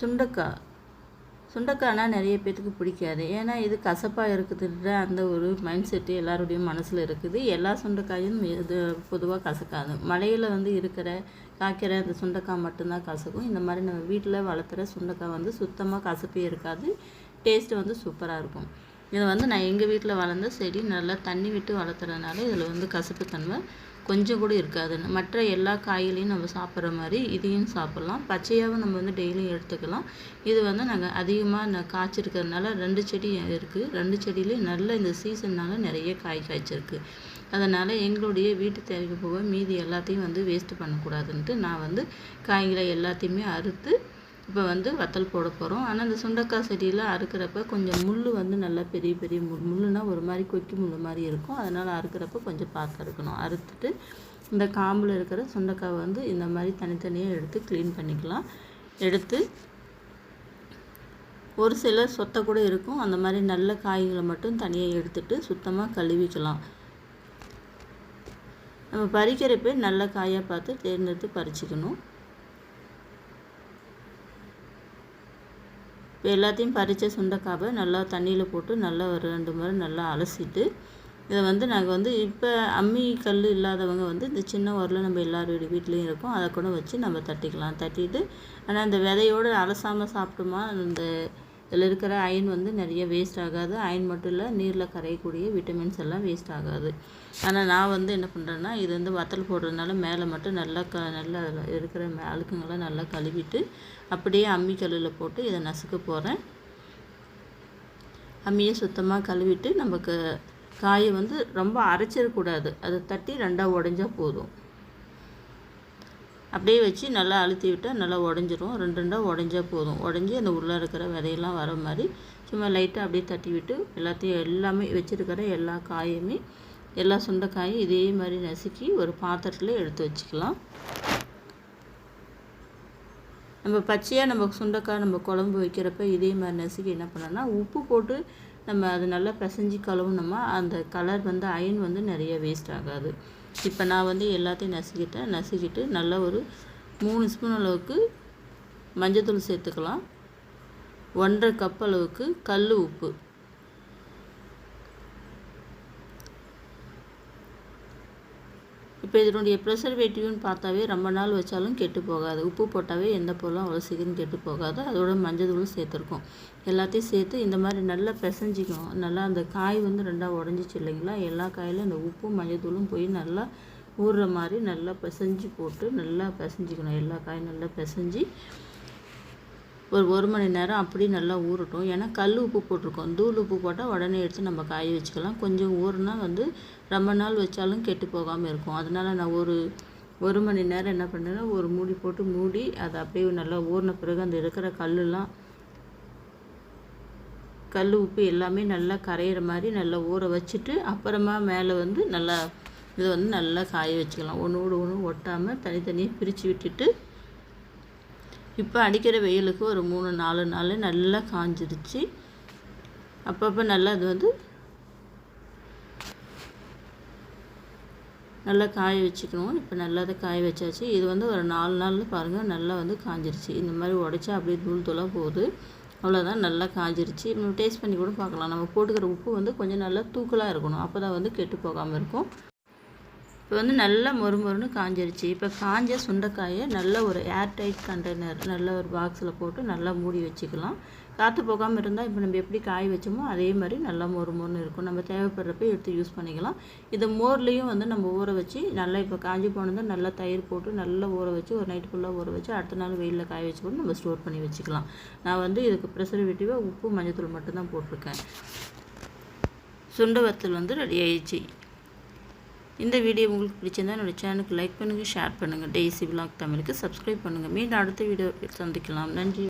சுண்டக்காய் சுண்டக்காய்னா நிறைய பேர்த்துக்கு பிடிக்காது. ஏன்னா இது கசப்பாக இருக்குதுன்ற அந்த ஒரு மைண்ட் செட்டு எல்லாருடைய மனசில் இருக்குது. எல்லா சுண்டைக்காயும் இது பொதுவாக கசக்காது. மலையில் வந்து இருக்கிற காய்க்கிற அந்த சுண்டைக்காய் மட்டும்தான் கசக்கும். இந்த மாதிரி நம்ம வீட்டில் வளர்த்துற சுண்டைக்காய் வந்து சுத்தமாக கசப்பே இருக்காது. டேஸ்ட்டு வந்து சூப்பராக இருக்கும். இதை வந்து நான் எங்கள் வீட்டில் வளர்ந்த செடி நல்லா தண்ணி விட்டு வளர்த்துறதுனால இதில் வந்து கசப்புத்தன்மை கொஞ்சம் கூட இருக்காது. மற்ற எல்லா காய்களையும் நம்ம சாப்பிட்ற மாதிரி இதையும் சாப்பிட்லாம். பச்சையாகவும் நம்ம வந்து டெய்லியும் எடுத்துக்கலாம். இது வந்து நாங்கள் அதிகமாக நான் காய்ச்சிருக்கிறதுனால ரெண்டு செடி இருக்குது ரெண்டு செடியிலையும் நல்ல இந்த சீசன்னால் நிறைய காய் காய்ச்சிருக்கு. அதனால் எங்களுடைய வீட்டு தேவைக்கு போக மீதி எல்லாத்தையும் வந்து வேஸ்ட்டு பண்ணக்கூடாதுன்ட்டு நான் வந்து காய்களை எல்லாத்தையுமே அறுத்து இப்போ வந்து வத்தல் போட போகிறோம். ஆனால் இந்த சுண்டக்காய் செடியில் அறுக்கிறப்ப கொஞ்சம் முள் வந்து நல்லா பெரிய பெரிய முள். முள்ளுனா ஒரு மாதிரி கொக்கி முள் மாதிரி இருக்கும். அதனால் அறுக்கிறப்ப கொஞ்சம் பார்த்து அறுக்கணும் அறுத்துட்டு இந்த காம்பில் இருக்கிற சுண்டக்காய் வந்து இந்த மாதிரி தனித்தனியாக எடுத்து க்ளீன் பண்ணிக்கலாம். எடுத்து ஒரு சில சொத்தை கூட இருக்கும். அந்த மாதிரி நல்ல காய்களை மட்டும் தனியாக எடுத்துட்டு சுத்தமாக கழுவிக்கலாம் நம்ம பறிக்கிறப்ப நல்ல காயாக பார்த்து தேர்ந்தெடுத்து பறிச்சிக்கணும். இப்போ எல்லாத்தையும் பறித்த சுண்டைக்காவை நல்லா தண்ணியில் போட்டு நல்லா ஒரு ரெண்டு முறை நல்லா அலசிட்டு இதை வந்து நாங்கள் வந்து இப்போ அம்மி கல் இல்லாதவங்க வந்து இந்த சின்ன உரில் நம்ம எல்லாரோட வீட்லேயும் இருக்கும். அதை கூட வச்சு நம்ம தட்டிக்கலாம். தட்டிட்டு ஆனால் அந்த விதையோடு அலசாமல் சாப்பிட்டோமா அந்த இதில் இருக்கிற அயன் வந்து நிறைய வேஸ்ட் ஆகாது. அயன் மட்டும் இல்லை நீரில் கரையக்கூடிய விட்டமின்ஸ் எல்லாம் வேஸ்ட் ஆகாது. ஆனால் நான் வந்து என்ன பண்ணுறேன்னா இது வந்து வத்தல் போடுறதுனால மேலே மட்டும் நல்லா க நல்லா இருக்கிற அழுக்குங்களை நல்லா கழுவிட்டு அப்படியே அம்மி கல்லில் போட்டு இதை நசுக்க போகிறேன் அம்மியை சுத்தமாக கழுவிட்டு நமக்கு காயை வந்து ரொம்ப அரைச்சிடக்கூடாது. அதை தட்டி ரெண்டாக உடஞ்சா போதும். அப்படியே வச்சு நல்லா அழுத்தி விட்டால் நல்லா உடஞ்சிரும். ரெண்டு ரெண்டாக உடஞ்சா போதும். உடஞ்சி அந்த உள்ளே இருக்கிற விதையெல்லாம் வர மாதிரி சும்மா லைட்டாக அப்படியே தட்டி விட்டு எல்லாத்தையும் எல்லாமே வச்சுருக்கிற எல்லா காயுமே எல்லா சுண்டைக்காயும் இதே மாதிரி நசுக்கி ஒரு பாத்திரத்தில் எடுத்து வச்சுக்கலாம். நம்ம பச்சையாக நம்ம சுண்டைக்காய் நம்ம குழம்பு வைக்கிறப்ப இதே மாதிரி நசுக்கி என்ன பண்ணோன்னா உப்பு போட்டு நம்ம அது நல்லா பிசைஞ்சு கழுவுனோமா அந்த கலர் வந்து அயன் வந்து நிறைய வேஸ்ட் ஆகாது. இப்போ நான் வந்து எல்லாத்தையும் நசுக்கிட்டேன். நசுக்கிட்டு நல்லா ஒரு மூணு ஸ்பூன் அளவுக்கு மஞ்சத்தூள் சேர்த்துக்கலாம். ஒன்றரை கப் அளவுக்கு கல் உப்பு. இப்போ இதனுடைய ப்ரிசர்வேட்டிவ்னு பார்த்தாவே ரொம்ப நாள் வச்சாலும் கெட்டு போகாது. உப்பு போட்டாவே எந்த பொருளும் அவ்வளோ சீக்கிரம் கெட்டு போகாது. அதோட மஞ்சள் தூள் சேர்த்துருக்கோம். எல்லாத்தையும் சேர்த்து இந்த மாதிரி நல்லா பிசைஞ்சிக்கணும். நல்லா அந்த காய் வந்து ரெண்டாக உடஞ்சிச்சு இல்லைங்களா? எல்லா காயிலும் இந்த உப்பும் மஞ்சள் தூளும் போய் நல்லா ஊறுற மாதிரி நல்லா பிசைஞ்சு போட்டு நல்லா பிசைஞ்சிக்கணும். எல்லா காயும் நல்லா பிசைஞ்சு ஒரு ஒரு மணி நேரம் அப்படி நல்லா ஊறட்டும். ஏன்னா கல் உப்பு போட்டிருக்கோம். தூள் உப்பு போட்டால் உடனே எடுத்து நம்ம காய வச்சுக்கலாம். கொஞ்சம் ஊறுனா வந்து ரொம்ப நாள் வச்சாலும் கெட்டு போகாமல் இருக்கும். அதனால் நான் ஒரு ஒரு மணி நேரம் என்ன பண்ணேன்னா ஒரு மூடி போட்டு மூடி அதை அப்படியே நல்லா ஊறின பிறகு அந்த இருக்கிற கல்லுலாம் கல் உப்பு எல்லாமே நல்லா கரையிற மாதிரி நல்லா ஊற வச்சுட்டு அப்புறமா மேலே வந்து நல்லா இதை வந்து நல்லா காய வச்சுக்கலாம். ஒன்றோடு ஒன்று ஒட்டாமல் தனித்தனியாக பிரித்து விட்டுட்டு இப்போ அடிக்கிற வெயிலுக்கு ஒரு மூணு நாலு நாள் நல்லா காஞ்சிருச்சு. அப்பப்போ நல்லா அது வந்து நல்லா காய வச்சுக்கணும். இப்போ நல்லா அதை காய வச்சாச்சு. இது வந்து ஒரு நாலு நாளில் பாருங்கள் நல்லா வந்து காஞ்சிருச்சு. இந்த மாதிரி உடச்சா அப்படியே தூள் தூளாக போகுது. அவ்வளோதான் நல்லா காஞ்சிருச்சு. நம்ம டேஸ்ட் பண்ணி கூட பார்க்கலாம். நம்ம போட்டுக்கிற உப்பு வந்து கொஞ்சம் நல்லா தூக்கலாக இருக்கணும். அப்போ தான் வந்து கெட்டு போகாமல் இருக்கும். இப்போ வந்து நல்லா மொறு மொறுன்னு காஞ்சிருச்சு. இப்போ காஞ்ச சுண்டைக்காயை நல்ல ஒரு ஏர்டைட் கண்டெய்னர் நல்ல ஒரு பாக்ஸில் போட்டு நல்லா மூடி வச்சுக்கலாம். காற்று போகாமல் இருந்தால் இப்போ நம்ம எப்படி காய வச்சோமோ அதே மாதிரி நல்லா மொறு மொறுன்னு இருக்கும். நம்ம தேவைப்படுறப்ப எடுத்து யூஸ் பண்ணிக்கலாம். இதை மோர்லேயும் வந்து நம்ம ஊற வச்சு நல்லா இப்போ காஞ்சி போனதை நல்லா தயிர் போட்டு நல்லா ஊற வச்சு ஒரு நைட்டு ஃபுல்லாக ஊற வச்சு அடுத்த நாள் வெயிலில் காய வச்சு கூட நம்ம ஸ்டோர் பண்ணி வச்சுக்கலாம். நான் வந்து இதுக்கு ப்ரெசர்வேட்டிவாக உப்பு மஞ்சத்தூள் மட்டும்தான் போட்டிருக்கேன். சுண்டவத்தல் வந்து ரெடி ஆயிடுச்சு. இந்த வீடியோ உங்களுக்கு பிடிச்சிருந்தா என்னோடய சேனலுக்கு லைக் பண்ணுங்கள் ஷேர் பண்ணுங்கள் டெய்ஸி விலாக் தமிழுக்கு சப்ஸ்கிரைப் பண்ணுங்கள் மீண்டும் அடுத்த வீடியோ சந்திக்கலாம். நன்றி.